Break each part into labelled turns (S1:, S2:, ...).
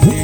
S1: can.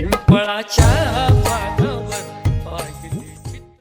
S1: Mm-hmm. Well,